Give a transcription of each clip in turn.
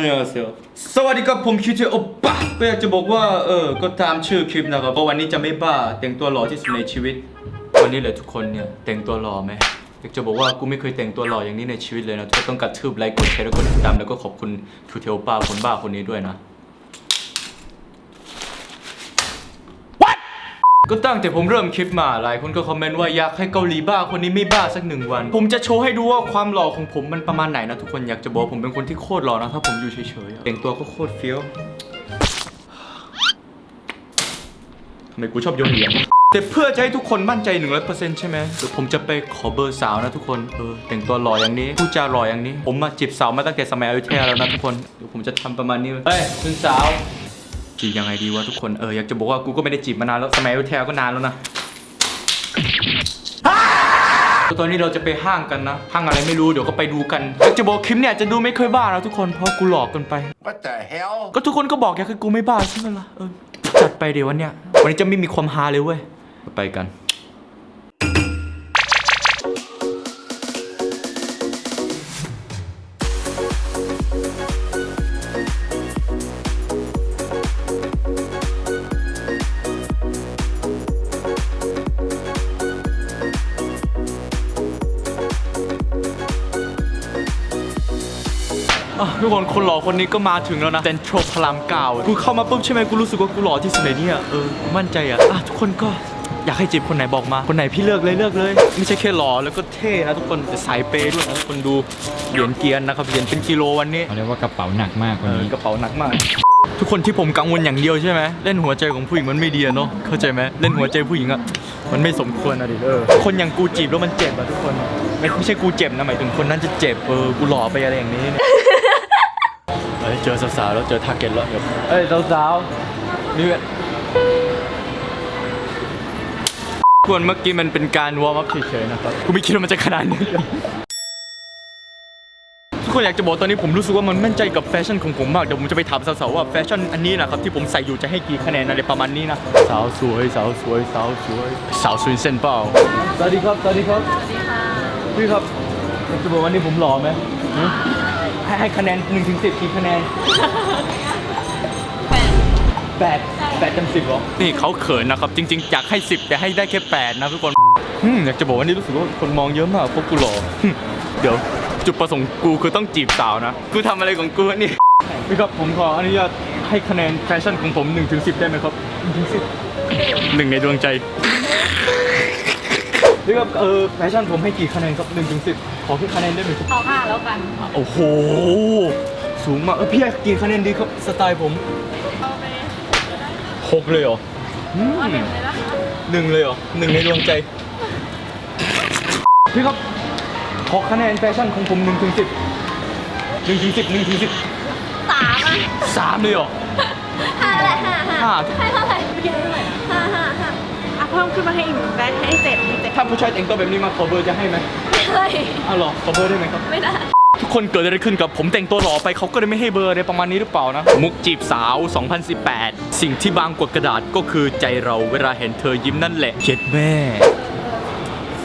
안녕하세요 สวัสดีครับผมคิวเทโอปะก็อยากจะบอกว่าเออก็ตามชื่อคลิปนะครับว่าวันนี้จะไม่บ้าแต่งตัวหล่อที่สุดในชีวิต วันนี้เลยทุกคนเนี่ยแต่งตัวหล่อไหมอยากจะบอกว่ากูไม่เคยแต่งตัวหล่ออย่างนี้ในชีวิตเลยนะก็ต้องกระทืบไลค์กดแชร์แล้วกดติดตามแล้วก็ขอบคุณคิวเจโอปาคนบ้าคนนี้ด้วยนะ ก็ตั้งแต่ผมเริ่มคลิปมาหลายคนก็คอมเมนต์ว่าอยากให้เกาหลีบ้าคนนี้ไม่บ้าสักหนึ่งวัน ผมจะโชว์ให้ดูว่าความหล่อของผมมันประมาณไหนนะทุกคนอยากจะบอกว่าผมเป็นคนที่โคตรหล่อนะถ้าผมอยู่เฉยๆอะแต่งตัวก็โคตรเฟี้ยวทำไมกูชอบโยนเหรียญแต่เพื่อจะให้ทุกคนมั่นใจหนึ่งร้อยเปอร์เซ็นต์ใช่ไหมเดี๋ยวผมจะไปขอเบอร์สาวนะทุกคน เออ แต่งตัวหล่ออย่างนี้พูดจาหล่ออย่างนี้ ผมมาจีบสาวมาตั้งแต่สมัยอยุธยาแล้วนะทุกคน เดี๋ยวผมจะทำประมาณนี้เลยเฮ้ยคุณสาว จีบยังไงดีวะทุกคนเอออยากจะบอกว่ากูก็ไม่ได้จีบมานานแล้วสมัยวิทยาก็นานแล้วนะตอนนี้เราจะไปห้างกันนะ ห้างอะไรไม่รู้เดี๋ยวก็ไปดูกันอยากจะบอกคลิปเนี่ยจะดูไม่เคยบ้านะทุกคนเพราะกูหลอกกันไป What the hell ก็ทุกคนก็บอกอยากให้กูไม่บ้าใช่ไหมล่ะเออจัดไปเดี๋ยววันเนี้ยวันนี้จะไม่มีความฮาเลยเว้ยไปกัน ทุกคนคนหล่อคนนี้ก็มาถึงแล้วนะเซ็นทรัลพระรามเก้ากูเข้ามาปุ๊บใช่ไหมกูรู้สึกว่ากูหล่อที่สุดในเนี่ยเออกูมั่นใจอะอะทุกคนก็อยากให้จีบคนไหนบอกมา คนไหนพี่เลือกเลยเลือกเลย ไม่ใช่แค่หล่อแล้วก็เท่นะทุกคนแต่สายเปย์ด้วยนะทุกคนดูเหรียญเกียร์นะครับเหรียญเป็นกิโลวันนี้เขาเรียกว่ากระเป๋าหนักมากเอวันอนี้กระเป๋าหนักมาก ทุกคนที่ผมกังวลอย่างเดียวใช่ไหมเล่นหัวใจของผู้หญิงมันไม่ดีอะเนาะเข้าใจไหมเล่นหัวใจผู้หญิงอะมันไม่สมควรอะดิเออคนอย่างกูจีบแล้วมันเจ็บอะทุกคนไม่ไม่ใช่กูเจ็บนะหมายถึงคนนั้นจะเจ็บเออกูหล่อไปอะไรอย่างนี้เนี่ย เฮ้ยเจอสาวๆแล้วเจอทาร์เก็ตแล้วเดี๋ยวเอ้ยสาวๆนี่เป็นควรเมื่อกี้มันเป็นการวอร์มอัพเฉยๆนะครับกูไม่คิดว่ามันจะขนาดนี้ทุกคนอยากจะบอกตอนนี้ผมรู้สึกว่ามันมั่นใจกับแฟชั่นของผมมาก เดี๋ยวผมจะไปถามสาวๆว่าแฟชั่นอันนี้นะครับที่ผมใส่อยู่จะให้กี่คะแนนอะไรประมาณนี้นะ สาวสวย สาวสวย สาวสวย สาวสวยเส้นเปล่า สวัสดีครับ สวัสดีครับ สวัสดีค่ะ พี่ครับอยากจะบอกวันนี้ผมหล่อไหมหือ ให้ให้คะแนน1นถึงสิกี่คะแนนแปดแปดเต็มสิบหรอ นี่เขาเขินนะครับ จริงๆอยากให้สิบแต่ให้ได้แค่แปดนะทุกคนอืมอยากจะบอกว่านี่รู้สึกว่าคนมองเยอะมากเพราะกูหล่อหึเดี๋ยวจุดประสงค์กูคือต้องจีบสาวนะ กูทำอะไรของกูวะนี่พี่ครับผมขออนุญาตให้คะแนนแฟชั่นของผม1นถึงสิได้ไหมครับ1นถึงสิหนึ่งในดวงใจ พี่ครับเออแฟชั่นผมให้กี่คะแนนครับ1นถึงสิขอแค่คะแนนได้ไหมครับเอาห้าแล้วกัน โอ้โห สูงมากเออพี่ให้กี่คะแนนดีครับสไตล์ผมเอาไปหกเลยเหรออืมเอาหนึ่งเลยนะคะหนึ่งเลยเหรอหนึ่งในดวงใจพี่ครับขอคะแนนแฟชั่นของผมหนึ่งถึงสิบหนึ่งถึงสิบหนึ่งถึงสิบสามอะสามเลยเหรอ ห้าแหละห้าห้าห้า ให้เท่าไหร่ พิ่มขึ้นมาให้อีกหนึ่งแบงค์ให้เจ็ดให้เจ็ดถ้าผู้ชายแต่งตัวแบบนี้มาขอเบอร์จะให้ไหมเฮ้ยอ้าวเหรอขอเบอร์ได้ไหมครับ ไม่ได้ทุกคนเกิดอะไรขึ้นกับผมแต่งตัวหล่อไปเขาก็เลยไม่ให้เบอร์อะไรประมาณนี้หรือเปล่านะ มุกจีบสาว 2018 สิ่งที่บางกว่ากระดาษก็คือใจเราเวลาเห็นเธอยิ้มนั่นแหละเจ็ดแม่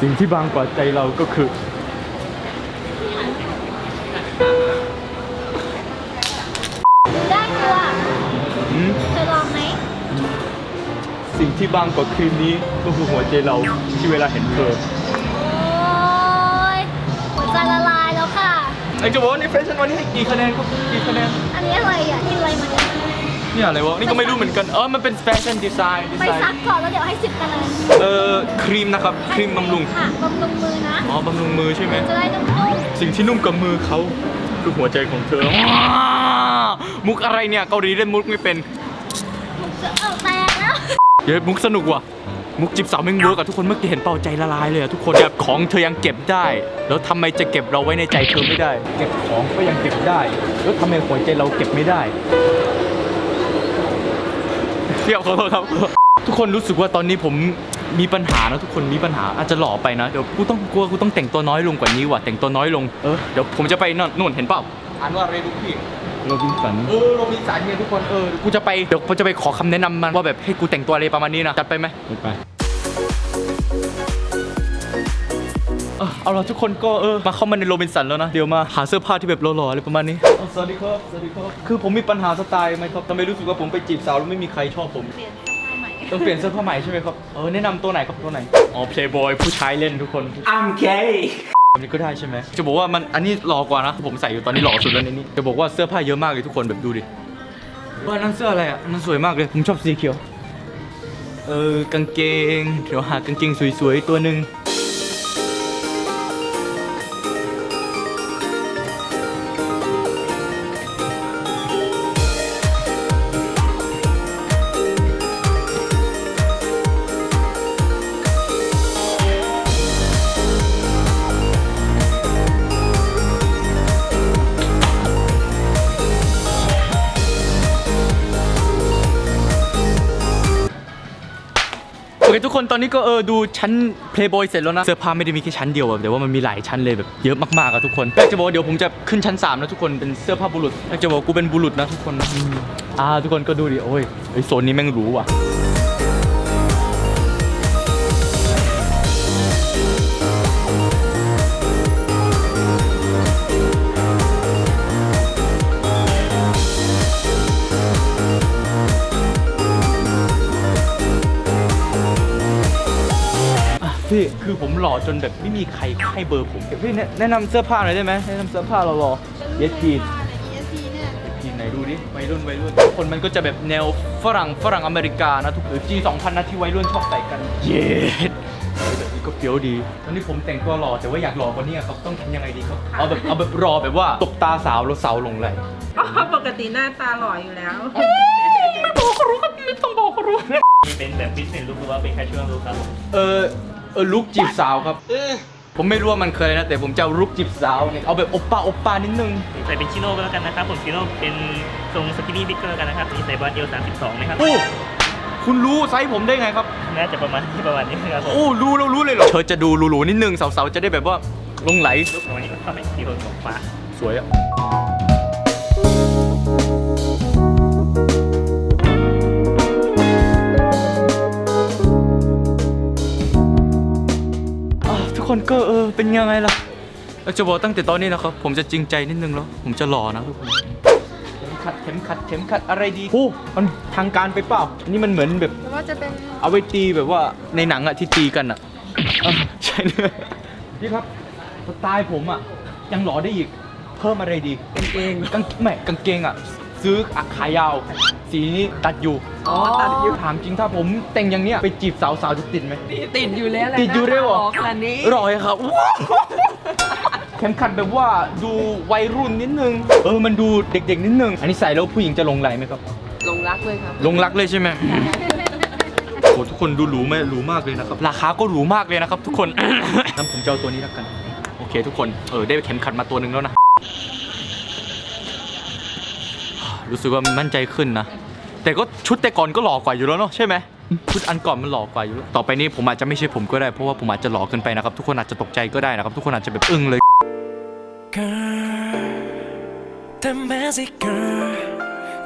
สิ่งที่บางกว่าใจเราก็คือ สิ่งที่บางกว่าครีมนี้ก็คือหัวใจเราที่เวลาเห็นเธอโอ้ยหัวใจละลายแล้วค่ะ ไอ้จะบอกว่าในแฟชั่นวันนี้ให้กี่คะแนนครับกี่คะแนน อันนี้อะไรอะที่อะไรมาเนี่ยเนี่ยอะไรวะ นี่ก็ไม่รู้เหมือนกัน เออ มันเป็นแฟชั่นดีไซน์ดีไปไซซักน์ก่อนแล้วเดี๋ยวให้สิบคะแนนเออครีมนะครับ ครีมบำรุง ค่ะบำรุงมือนะ อ๋อบำรุงมือใช่ไหม จะได้นุ่มสิ่งที่นุ่มกับมือเขาคือหัวใจของเธอว้าวมุกอะไรเนี่ยเกาหลีเล่นมุกไม่เป็น เดี๋ยวมุกสนุกว่ะ มุกจิบสาวแม่งเวิร์กอะทุกคนเมื่อกี้เห็นเป่าใจละลายเลยอะทุกคนแบบของเธอยังเก็บได้ แล้วทำไมจะเก็บเราไว้ในใจเธอไม่ได้ เก็บของก็ยังเก็บได้ แล้วทำไมหัวใจเราเก็บไม่ได้เที่ยวขอโทษครับ ทุกคนรู้สึกว่าตอนนี้ผมมีปัญหานะทุกคนมีปัญหาอาจจะหล่อไปนะเดี๋ยวกูต้องกลัวกูต้องแต่งตัวน้อยลงกว่านี้ว่ะแต่งตัวน้อยลงเออเดี๋ยวผมจะไปนนนู่นเห็นเปล่าอ่านว่าอะไรลูกพี่ โรบินสัน เออโรบินสันเนี่ยทุกคนเออกูจะไปเดี๋ยวผมจะไปขอคำแนะนำมันว่าแบบให้กูแต่งตัวอะไรประมาณนี้นะจัดไปไหม ไปไป เออเอาล่ะทุกคนก็เออมาเข้ามาในโรบินสันแล้วนะ เดี๋ยวมาหาเสื้อผ้าที่แบบหล่อๆอะไรประมาณนี้อ๋อสวัสดีครับสวัสดีครับ คือผมมีปัญหาสไตล์ไหมครับทำไมรู้สึกว่าผมไปจีบสาวแล้วไม่มีใครชอบผม เปลี่ยนเสื้อผ้าใหม่ ต้องเปลี่ยนเสื้อผ้าใหม่ใช่ไหมครับ เออแนะนำตัวไหนครับตัวไหน อ๋อ Playboy ผู้ชายเล่นทุกคน I'm gay อันนี้ก็ได้ใช่ไหมจะบอกว่ามันอันนี้หล่อกว่านะผมใส่อยู่ตอนนี้หล่อสุดแล้วในนี้จะบอกว่าเสื้อผ้าเยอะมากเลยทุกคนแบบดูดิว่านั่นเสื้ออะไรอะนั่นสวยมากเลยผมชอบสีเขียว เออกางเกงเดี๋ยวหากางเกงสวยๆตัวหนึ่ง เคทุกคนตอนนี้ก็เออดูชั้นเพลย์บอยเสร็จแล้วนะเสื้อผ้าไม่ได้มีแค่ชั้นเดียวอะแต่ว่ามันมีหลายชั้นเลยแบบเยอะมากๆอะทุกคนอยากจะบอกว่าเดี๋ยวผมจะขึ้นชั้น3นะทุกคนเป็นเสื้อผ้าบุรุษอยากจะบอกว่ากูเป็นบุรุษนะทุกคนอืมอ่าทุกคนก็ดูดิโอ้ยไอโซนนี้แม่งหรูว่ะ พี่ คือผมหล่อจนแบบไม่มีใครให้เบอร์ผมเดี๋ยวพี่แนะแนะนำเสื้อผ้าหน่อยได้ไหมแนะนำเสื้อผ้าหล่อๆเยสกีน ESP เนี่ยทีไหนดูดิวัยรุ่นวัยรุ่นคนมันก็จะแบบแนวฝรั่งฝรั่งอเมริกานะทุกหรือ G 2000นะที่วัยรุ่นชอบใส่กัน เย้แบบนี้ก็เฟี้ยวดีตอนนี้ผมแต่งตัวหล่อแต่ว่าอยากหล่อกว่านี้ครับต้องทำยังไงดีครับเอาแบบเอาแบบรอแบบว่าตบตาสาวแล้วสาวหลงไหลอ๋อปกติหน้าตาหล่ออยู่แล้ว ไม่บอกเขารู้ครับไม่ต้องบอกเขารู้ เป็นแบบบิสเนสลุคหรือว่าเป็นแคชชวลลุคครับ เออ เออลุกจีบสาวครับผมไม่รู้ว่ามันเคยนะ แต่ผมจะเอาลุกจีบสาวเนี่ยเอาแบบโอปป้าโอปป้านิดนึงใส่เป็นชิโน่ก็แล้วกันนะครับผมชิโน่เป็นทรงสกินนี่บิ๊กก็แล้วกันนะครับนี่ใส่บอลเอล32นะครับโอ้คุณรู้ไซส์ผมได้ไงครับ น่าจะประมาณที่ประมาณนี้นะครับผมโอ้รู้แล้วรู้เลยเหรอเธอจะดูหรูๆนิดนึงสาวๆจะได้แบบว่าหลงไหลลุคของวันนี้ก็เข้าไปที่โทนของฟ้าสวยอะ คนก็เออเป็นยังไงล่ะเราจะบอกตั้งแต่ตอนนี้นะครับ ผมจะจริงใจนิดนึงแล้ว ผมจะหล่อนะทุกคนเข็มขัดเข็มขัดเข็มขัดอะไรดีโอ้มันทางการไปเปล่านี่มันเหมือนแบบ หรือว่าจะเป็นเอาไว้ตีแบบว่าในหนังอะที่ตีกันอะเอ้าใช่เลยพี่ครับสไตล์ผมอะยังหล่อได้อีกเพิ่มอะไรดี กางเกงกางไม่กางเกงอะ ซื้ออะขายาว สีนี้ตัดอยู่อ๋อตัดอยู่ ถามจริงถ้าผมแต่งอย่างเนี้ยไปจีบสาวสาวๆจะติดไหม ติดอยู่แล้วแหละติดอยู่ด้วยเหรอ ขนาดนี้ รอยครับว้าวเข็มขัดแบบว่าดูวัยรุ่นนิดนึง เออมันดูเด็กๆนิดนึง อันนี้ใส่แล้วผู้หญิงจะหลงไหลไหมครับ ลงรักเลยครับหลงรักเลยใช่ไหมโอ้โหทุกคนดูหรูไหมหรูมากเลยนะครับ ราคาก็หรูมากเลยนะครับ ทุกคน งั้นผมจะเอาตัวนี้แล้วกัน โอเค ทุกคน เออได้เข็มขัดมาตัวหนึ่งแล้วนะ รู้สึกว่ามั่นใจขึ้นนะ แต่ก็ชุดแต่ก่อนก็หล่อกว่าอยู่แล้วเนาะใช่ไหมชุดอันก่อนมันหล่อกว่าอยู่แล้ว ต่อไปนี้ผมอาจจะไม่ใช่ผมก็ได้ เพราะว่าผมอาจจะหล่อเกินไปนะครับ ทุกคนอาจจะตกใจก็ได้นะครับ ทุกคนอาจจะแบบอึ้งเลย girl, the magic girl.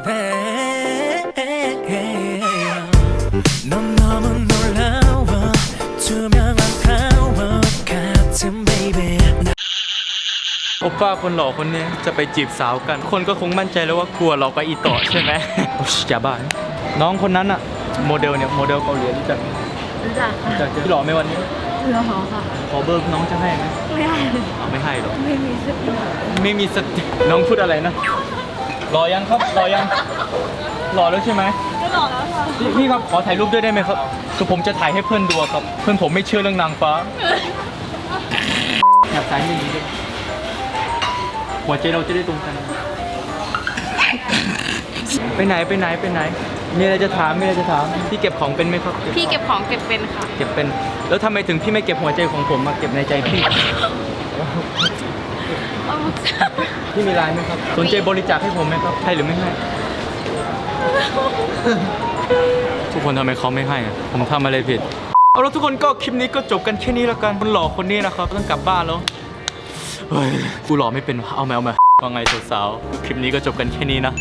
Hey, 넌 너무 놀라워 투명한 โอป้าคนหล่อคนนี้จะไปจีบสาวกัน คนก็คงมั่นใจแล้วว่ากลัวเราไปอีต่อใช่ไหมโอ้ยอย่าบ้านะน้องคนนั้นอะโมเดลเนี่ยโมเดลเกาหลีรู้จักไหมรู้จักรู้จักที่หล่อไหมวันนี้เหลือหอค่ะขอเบอร์น้องจะให้ไหมไม่ได้เอาไม่ให้หรอกไม่มีสติไม่มีสติน้องพูดอะไรนะหล่อยังครับหล่อยังหล่อแล้วใช่ไหมไม่หล่อแล้วค่ะพี่พี่ครับขอถ่ายรูปด้วยได้ไหมครับคือผมจะถ่ายให้เพื่อนดูอะครับ เพื่อนผมไม่เชื่อเรื่องนางฟ้าอยากซ้ายมือนี้ด้วย หัวใจเราจะได้ตรงกัน ไปไหนไปไหนไปไหน มีอะไรจะถามมีอะไรจะถาม พี่เก็บของเป็นไหมครับพี่เก็บของเก็บเป็นค่ะ เก็บเป็น แล้วทำไมถึงพี่ไม่เก็บหัวใจของผมมาเก็บในใจพี่ พี่มีไลน์ไหมครับ สนใจบริจาคให้ผมไหมครับ ให้หรือไม่ให้ ทุกคนทำไมเขาไม่ให้อะผมทำอะไรผิด เอาแล้วทุกคนก็คลิปนี้ก็จบกันแค่นี้แล้วกันคนหล่อคนนี้นะครับ ต้องกลับบ้านแล้ว เฮ้ยกูหล่อไม่เป็นวะเอาไหมเอาไหมว่าไงสาวๆคลิปนี้ก็จบกันแค่นี้นะ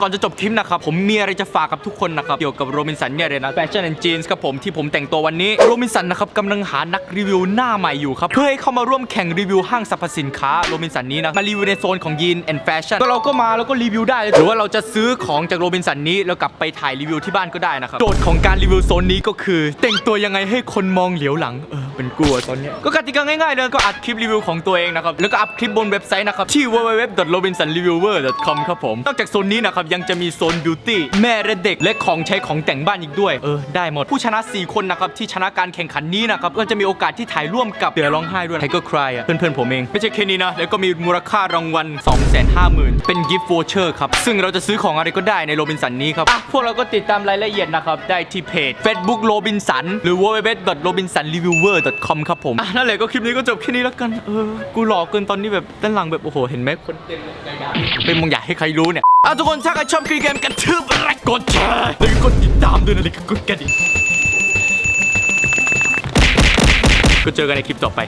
ก่อนจะจบคลิปนะครับ ผมมีอะไรจะฝากกับทุกคนนะครับ เกี่ยวกับโรบินสันเนี่ยเลยนะแฟชั่นแอนด์จีนส์ครับผมที่ผมแต่งตัววันนี้โรบินสันนะครับกำลังหานักรีวิวหน้าใหม่อยู่ครับ เพื่อให้เข้ามาร่วมแข่งรีวิวห้างสรรพสินค้าโรบินสันนี้นะมารีวิวในโซนของยีนแอนด์แฟชั่นก็เราก็มาแล้วก็รีวิวได้หรือว่าเราจะซื้อของจากโรบินสันนี้แล้วกลับไปถ่ายรีวิวที่บ้านก็ได้นะครับโจทย์ของการรีวิวโซนนี้ก็คือ แต่งตัวยังไงให้คนมองเหลียวหลังเออเป็นกลัวตอนนี้ก็กติกาง่ายๆเลยก็อัดคลิปรีวิวของตัวเองนะครับแล้วก็อัพคลิปบนเว็บไซต์นะครับที่ www.robinsonreviewer.com ครับผมนอกจากโซนนี้นะครับยังจะมีโซนบิวตี้แม่และเด็กและของใช้ของแต่งบ้านอีกด้วย เออได้หมดผู้ชนะ 4 คนนะครับที่ชนะการแข่งขันนี้นะครับก็จะมีโอกาสที่ถ่ายร่วมกับเสือร้องไห้ด้วยไทเกอร์ครายอะเพื่อนๆผมเองไม่ใช่แค่นี้นะแล้วก็มีมูลค่ารางวัล 250,000 เป็นกิฟต์วอเชอร์ครับซึ่งเราจะซื้อของอะไรก็ได้ในโรบินสันนี้ครับอะพวกเราก็ติดตามรายละเอียดนะครับได้ที่เพจ Facebook โรบินสันหรือ www.robinsonreviewer.com ครับผมอะนั่นแหละก็คลิปนี้ก็จบแค่นี้แล้วกันเออกูหลอกเกินตอนนี้แบบด้านหลังแบบโอ้โหเห็นไหมคนเต็มเลยเป็นมงอยากให้ใครรู้เนี่ยอะทุกคนถ้าใครชอบคลิปเกมกันทืบอะไรกดแชร์แล้วก็กดติดตามด้วยนะแล้วก็กดกระดิ่งก็เจอกันในคลิปต่อไป